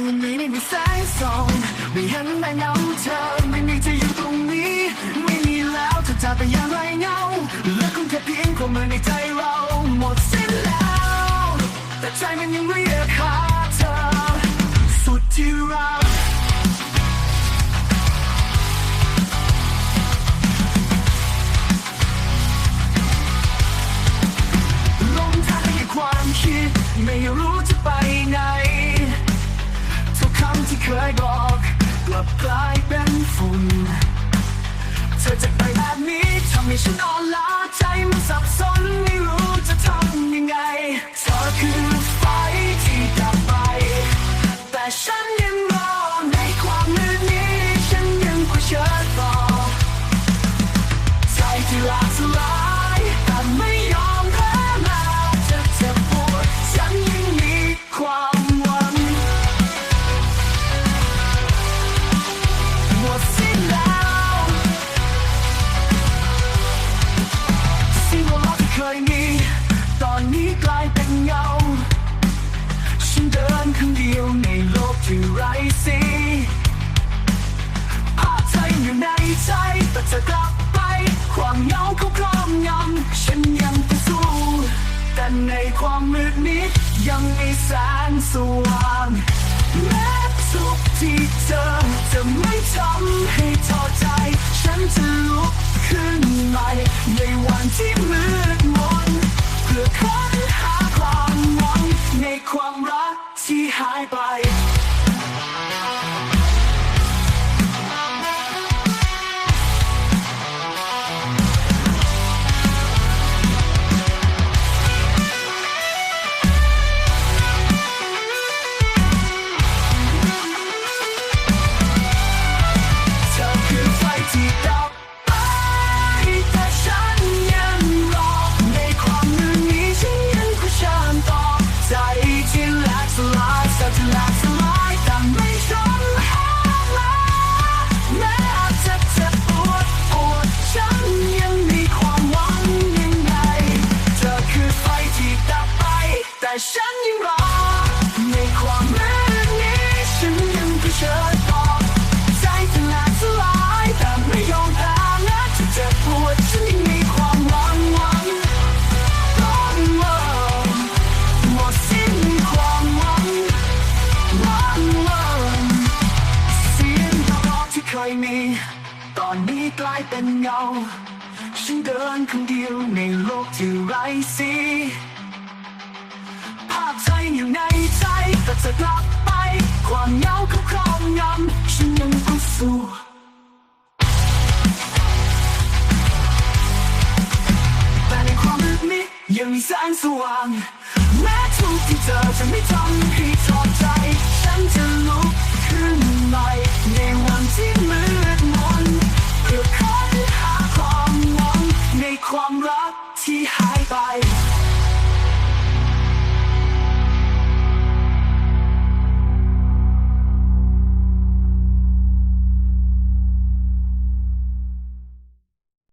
คืนนี้ไม่มีแสงส่องไม่เห็นแม่เงาเธอไม่มีเธออยู่ตรงนี้ ไม่มีแล้วเธอจะไปอย่างไรเงาเหลือคงแค่เพียงความมือในใจเราหมดสิ้นแล้ว แต่ใจมันยังเรียกหาเธอสุดที่รักลงทางให้ความคิดไม่รู้ ที่เคยบอก กลับกลายเป็นฝุ่น เธอจะไปแบบนี้ทำให้ฉันอ่อนล้าใจมันสับสนไม่รู้ ยมี ตอนนี้กลายเป็นเงา ฉันเดินคนเดียวในโลกที่ไร้สีภาพเธอยังอยู่ในใจแต่เธอกลับไป ความเหงาเขาครอบงำฉันยังจะสู้ แต่ในความมืดนี้ยังมีแสงสว่างแม้ทุกที่เจอจะไม่ทำให้ท้อใจ ฉันจะลุก ที่หายไป แต่ฉันยังรอ ในความมืดนี้ฉันยังเผชิญต่อใจจะแหลกสลายแต่ไม่ยอมแพ้แม้จะเจ็บปวดฉันยังมีความหวังหวังหวังหวังหมดสิ้นความหวังหวังหวังเสียงหัวเราะที่เคยมี ตอนนี้กลายเป็นเงา ฉันเดินคนเดียวในโลกที่ไร้สี ใจแต่จะกลับไป ความเหงาเขาครองงำฉันยังต้องสู้แต่ในความมืดนี้ยังมีแสงสว่าง แม้ทุกที่เจอจะไม่ทำให้ท้อใจ ฉันจะลุกขึ้นใหม่ในวันที่มืดมนเพื่อค้นหาความหวังในความรักที่หายไป